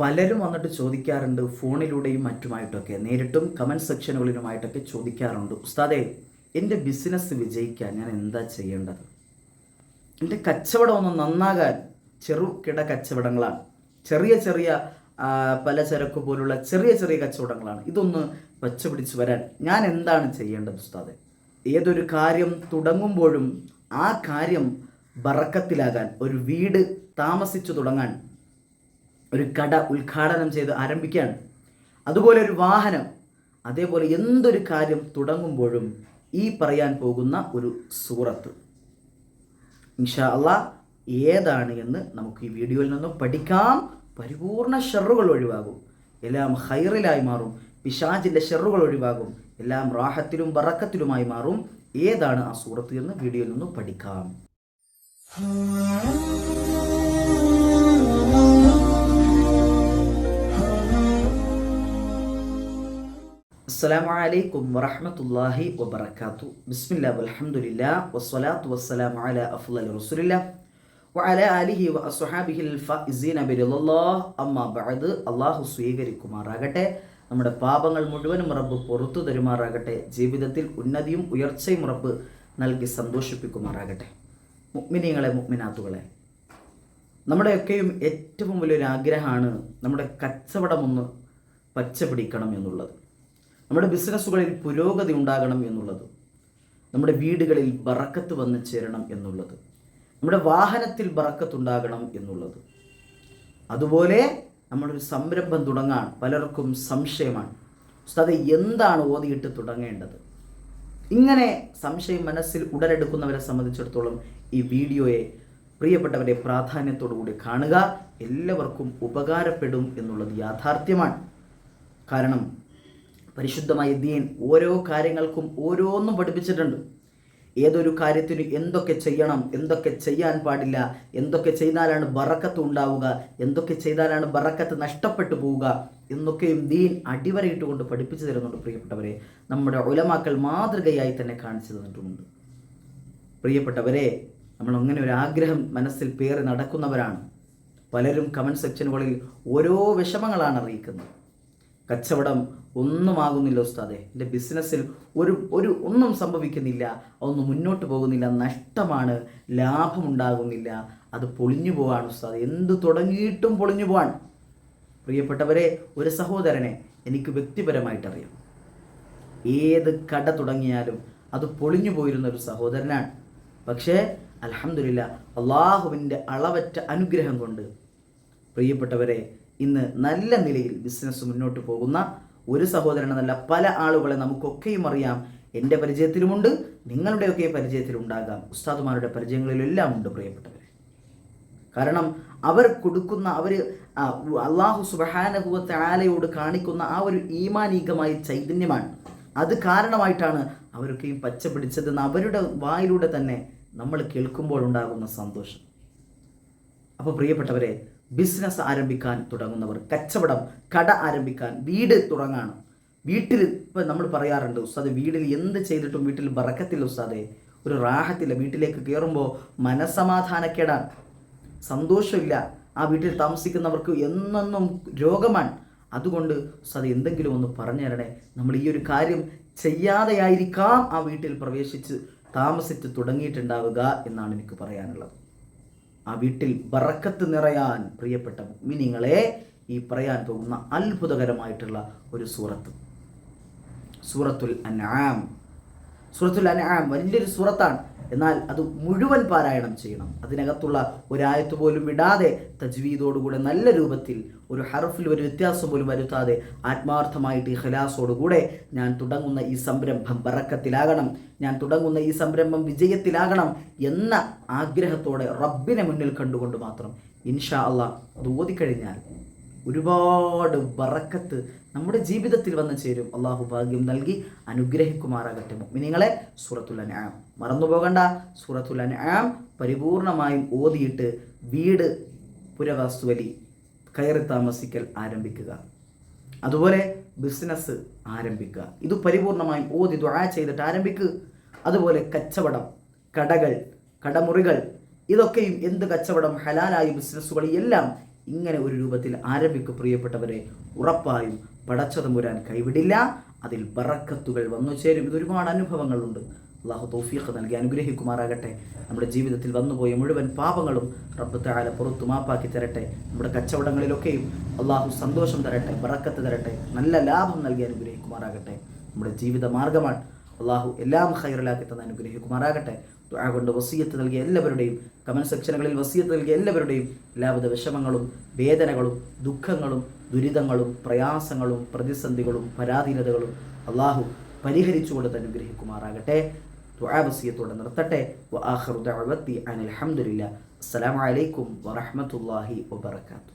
പലരും വന്നിട്ട് ചോദിക്കാറുണ്ട് ഫോണിലൂടെയും മറ്റുമായിട്ടൊക്കെ. നേരിട്ടും കമന്റ് സെക്ഷനുകളിലുമായിട്ടൊക്കെ ചോദിക്കാറുണ്ട്. ഉസ്താദേ എന്റെ ബിസിനസ് വിജയിക്കാൻ ഞാൻ എന്താ ചെയ്യേണ്ടത്? എന്റെ കച്ചവടം ഒന്ന് നന്നാകാൻ ചെറുകിട കച്ചവടങ്ങളാണ്. ചെറിയ ചെറിയ പലചരക്ക് പോലുള്ള ചെറിയ ചെറിയ കച്ചവടങ്ങളാണ്. ഇതൊന്ന് വച്ചുപിടിച്ച് വരാൻ ഞാൻ എന്താണ് ചെയ്യേണ്ടത് ഉസ്താദെ? ഏതൊരു കാര്യം തുടങ്ങുമ്പോഴും ആ കാര്യം ബറക്കത്തിലാകാൻ ഒരു വീട് താമസിച്ചു തുടങ്ങാൻ ഒരു കട ഉദ്ഘാടനം ചെയ്ത് ആരംഭിക്കുകയാണ്. അതുപോലെ ഒരു വാഹനം അതേപോലെ എന്തൊരു കാര്യം തുടങ്ങുമ്പോഴും ഈ പറയാൻ പോകുന്ന ഒരു സൂറത്ത്. ഇൻഷാ അല്ല ഏതാണ് എന്ന് നമുക്ക് ഈ വീഡിയോയിൽ നിന്നും പഠിക്കാം. പരിപൂർണ ഷെറുകൾ ഒഴിവാകും. എല്ലാം ഹൈറിലായി മാറും. പിശാജിന്റെ ഷെറുകൾ ഒഴിവാകും. എല്ലാം റാഹത്തിലും ബറക്കത്തിലുമായി മാറും. ഏതാണ് ആ സൂറത്ത് എന്ന് വീഡിയോയിൽ നിന്നും പഠിക്കാം. അസ്സലാമു അലൈക്കും വറഹമത്തല്ലാഹി വബറകാതു ബിസ്മില്ല വലഹമുല്ല വസ്സലാത്തു വസ്സലാമു അലാ അഫ്ളൽ റസൂലില്ലാ വഅലാ ആലിഹി വഅസ്ഹാബിഹിൽ ഫൈസീന ബിറല്ലാഹ് അമ്മാ ബഅദ് അല്ലാഹു സ്വീകരിക്കുമാറാകട്ടെ. നമ്മുടെ പാപങ്ങൾ മുഴുവനും റബ്ബ് പുറത്തു തരുമാറാകട്ടെ. ജീവിതത്തിൽ ഉന്നതിയും ഉയർച്ചയും റബ്ബ് നൽകി സന്തോഷിപ്പിക്കുമാറാകട്ടെ. മുഅ്മിനീങ്ങളെ മുഗ്മിനാത്തുകളെ നമ്മുടെയൊക്കെയും ഏറ്റവും വലിയൊരു ആഗ്രഹമാണ് നമ്മുടെ കച്ചവടമൊന്ന് പച്ചപിടിക്കണം പച്ച പിടിക്കണം എന്നുള്ളത്. നമ്മുടെ ബിസിനസ്സുകളിൽ പുരോഗതി ഉണ്ടാകണം എന്നുള്ളത്. നമ്മുടെ വീടുകളിൽ ബറക്കത്ത് വന്ന് ചേരണം എന്നുള്ളത്. നമ്മുടെ വാഹനത്തിൽ ബറക്കത്തുണ്ടാകണം എന്നുള്ളത്. അതുപോലെ നമ്മളൊരു സംരംഭം തുടങ്ങാൻ പലർക്കും സംശയമാണ്. അത് എന്താണ് ഓതിയിട്ട് തുടങ്ങേണ്ടത്? ഇങ്ങനെ സംശയം മനസ്സിൽ ഉടലെടുക്കുന്നവരെ സംബന്ധിച്ചിടത്തോളം ഈ വീഡിയോയെ പ്രിയപ്പെട്ടവരെ പ്രാധാന്യത്തോടുകൂടി കാണുക. എല്ലാവർക്കും ഉപകാരപ്പെടും എന്നുള്ളത് യാഥാർത്ഥ്യമാണ്. കാരണം പരിശുദ്ധമായ ദീൻ ഓരോ കാര്യങ്ങൾക്കും ഓരോന്നും പഠിപ്പിച്ചിട്ടുണ്ട്. ഏതൊരു കാര്യത്തിന് എന്തൊക്കെ ചെയ്യണം എന്തൊക്കെ ചെയ്യാൻ പാടില്ല എന്തൊക്കെ ചെയ്താലാണ് ബറക്കത്ത് ഉണ്ടാവുക എന്തൊക്കെ ചെയ്താലാണ് ബറക്കത്ത് നഷ്ടപ്പെട്ടു പോവുക എന്നൊക്കെയും ദീൻ അടിവരയിട്ടുകൊണ്ട് പഠിപ്പിച്ചു തരുന്നുണ്ട് പ്രിയപ്പെട്ടവരെ. നമ്മുടെ ഉലമാക്കൾ മാതൃകയായി തന്നെ കാണിച്ചു തന്നിട്ടുമുണ്ട്. പ്രിയപ്പെട്ടവരെ നമ്മൾ അങ്ങനെ ഒരു ആഗ്രഹം മനസ്സിൽ പേറി നടക്കുന്നവരാണ്. പലരും കമന്റ് സെക്ഷനുകളിൽ ഓരോ വിഷമങ്ങളാണ് അറിയിക്കുന്നത്. കച്ചവടം ഒന്നുമാകുന്നില്ല ഉസ്താദെ. എന്റെ ബിസിനസ്സിൽ ഒരു ഒരു ഒന്നും സംഭവിക്കുന്നില്ല. അതൊന്നും മുന്നോട്ട് പോകുന്നില്ല. നഷ്ടമാണ്. ലാഭമുണ്ടാകുന്നില്ല. അത് പൊളിഞ്ഞു പോവാണ് ഉസ്താദ്. എന്ത് തുടങ്ങിയിട്ടും പൊളിഞ്ഞു പോവാൻ പ്രിയപ്പെട്ടവരെ ഒരു സഹോദരനെ എനിക്ക് വ്യക്തിപരമായിട്ടറിയാം. ഏത് കട തുടങ്ങിയാലും അത് പൊളിഞ്ഞു പോയിരുന്ന ഒരു സഹോദരനാണ്. പക്ഷേ അലഹമില്ല അള്ളാഹുവിന്റെ അളവറ്റ അനുഗ്രഹം കൊണ്ട് പ്രിയപ്പെട്ടവരെ ഇന്ന് നല്ല നിലയിൽ ബിസിനസ് മുന്നോട്ട് പോകുന്ന ഒരു സഹോദരനെന്നല്ല പല ആളുകളെ നമുക്കൊക്കെയും അറിയാം. എന്റെ പരിചയത്തിലുമുണ്ട് നിങ്ങളുടെയൊക്കെ പരിചയത്തിലുണ്ടാകാം. ഉസ്താദുമാരുടെ പരിചയങ്ങളിലെല്ലാം ഉണ്ട് പ്രിയപ്പെട്ടവർ കാരണം അവർ കൊടുക്കുന്ന അവർ അള്ളാഹു സുബഹാനഹുവത്തെ ആലയോട് കാണിക്കുന്ന ആ ഒരു ഈമാനീകമായ ചൈതന്യമാണ്. അത് കാരണമായിട്ടാണ് അവരൊക്കെയും പച്ച പിടിച്ചതെന്ന് അവരുടെ വായിലൂടെ തന്നെ നമ്മൾ കേൾക്കുമ്പോൾ ഉണ്ടാകുന്ന സന്തോഷം. അപ്പോൾ പ്രിയപ്പെട്ടവരെ ബിസിനസ് ആരംഭിക്കാൻ തുടങ്ങുന്നവർ കച്ചവടം കട ആരംഭിക്കാൻ വീട് തുടങ്ങാണ്. വീട്ടിൽ ഇപ്പം നമ്മൾ പറയാറുണ്ട് ഉസ്താദ് വീട്ടിൽ എന്ത് ചെയ്തിട്ടും വീട്ടിൽ ബറക്കത്തില്ല ഉസ്താദെ. ഒരു റാഹത്തില്ല വീട്ടിലേക്ക് കയറുമ്പോൾ മനസമാധാനക്കേടാണ് സന്തോഷമില്ല. ആ വീട്ടിൽ താമസിക്കുന്നവർക്ക് എന്നെന്നും രോഗമാണ്. അതുകൊണ്ട് ഉസ്താദ് എന്തെങ്കിലും ഒന്ന് പറഞ്ഞു തരണേ. നമ്മൾ ഈ ഒരു കാര്യം ചെയ്യാതെയായിരിക്കാം ആ വീട്ടിൽ പ്രവേശിച്ച് താമസിച്ച് തുടങ്ങിയിട്ടുണ്ടാവുക എന്നാണ് എനിക്ക് പറയാനുള്ളത്. ആ വീട്ടിൽ ബറക്കത്ത് നിറയാൻ പ്രിയപ്പെട്ട മിനിങ്ങളെ ഈ പറയാൻ പോകുന്ന അത്ഭുതകരമായിട്ടുള്ള ഒരു സൂറത്ത്. സൂറത്തുൽ അൻആം. സൂറത്തുൽ അൻആം വലിയൊരു സൂറത്താണ്. എന്നാൽ അത് മുഴുവൻ പാരായണം ചെയ്യണം. അതിനകത്തുള്ള ഒരായത്ത് പോലും വിടാതെ തജ്വീദോടുകൂടെ നല്ല രൂപത്തിൽ ഒരു ഹർഫിൽ ഒരു വ്യത്യാസം പോലും വരുത്താതെ ആത്മാർത്ഥമായിട്ട് ഈ ഹലാസോടുകൂടെ ഞാൻ തുടങ്ങുന്ന ഈ സംരംഭം ബറക്കത്തിലാകണം ഞാൻ തുടങ്ങുന്ന ഈ സംരംഭം വിജയത്തിലാകണം എന്ന ആഗ്രഹത്തോടെ റബ്ബിനെ മുന്നിൽ കണ്ടുകൊണ്ട് മാത്രം ഇൻഷാ അള്ളാഹ് അത് ഓതിക്കഴിഞ്ഞാൽ ഒരുപാട് ബറക്കത്ത് നമ്മുടെ ജീവിതത്തിൽ വന്ന് ചേരും. അള്ളാഹു ഭാഗ്യം നൽകി അനുഗ്രഹിക്കുമാറാകട്ടെ മിനിങ്ങളെ സൂറത്തുൽ അൻആം. മറന്നു പോകണ്ട. സൂറത്തുൽ അൻആം പരിപൂർണമായും ഓതിയിട്ട് വീട് പുരവാസ്തുവലി കയറി താമസിക്കൽ ആരംഭിക്കുക. അതുപോലെ ബിസിനസ് ആരംഭിക്കുക. ഇത് പരിപൂർണമായും ഓതി ദുആ ചെയ്തിട്ട് ആരംഭിക്കുക അതുപോലെ കച്ചവടം കടകൾ കടമുറികൾ ഇതൊക്കെയും എന്ത് കച്ചവടം? ഹലാലായ ബിസിനസ്സുകൾ എല്ലാം ഇങ്ങനെ ഒരു രൂപത്തിൽ ആരംഭിക്കും പ്രിയപ്പെട്ടവരെ ഉറപ്പായും പടച്ചതമ്പുരാൻ കൈവിടില്ല. അതിൽ ബറക്കത്തുകൾ വന്നു ചേരും. ഇത് ഒരുപാട് അനുഭവങ്ങളുണ്ട്. അള്ളാഹു തൗഫീഖ് നൽകി അനുഗ്രഹിക്കുമാറാകട്ടെ. നമ്മുടെ ജീവിതത്തിൽ വന്നുപോയ മുഴുവൻ പാപങ്ങളും റബ്ബ് താല പുറത്തു മാപ്പാക്കി തരട്ടെ. നമ്മുടെ കച്ചവടങ്ങളിലൊക്കെയും അള്ളാഹു സന്തോഷം തരട്ടെ ബറക്കത്ത് തരട്ടെ. നല്ല ലാഭം നൽകി അനുഗ്രഹിക്കുമാറാകട്ടെ. നമ്മുടെ ജീവിത മാർഗമാണ് അള്ളാഹു എല്ലാം ഹൈറലാക്കി തന്നെ അനുഗ്രഹിക്കുമാറാകട്ടെ. ദുആ കൊണ്ട് വസീയത്ത് നൽകിയ എല്ലാവരുടെയും കമന്റ് സെക്ഷനുകളിൽ വസീയത്ത് നൽകിയ എല്ലാവരുടെയും എല്ലാവിധ വിഷമങ്ങളും വേദനകളും ദുഃഖങ്ങളും ദുരിതങ്ങളും പ്രയാസങ്ങളും പ്രതിസന്ധികളും പരാധീനതകളും അള്ളാഹു പരിഹരിച്ചുകൊണ്ട് തന്നെ അനുഗ്രഹിക്കുമാറാകട്ടെ. ദുആ വസീയത്തോടെ നിർത്തട്ടെ. വ ആഖിറു ദഅവത്തി അനിൽ അസ്സലാമു അലൈക്കും വറഹ്മത്തുള്ളാഹി വബറകാതുഹു.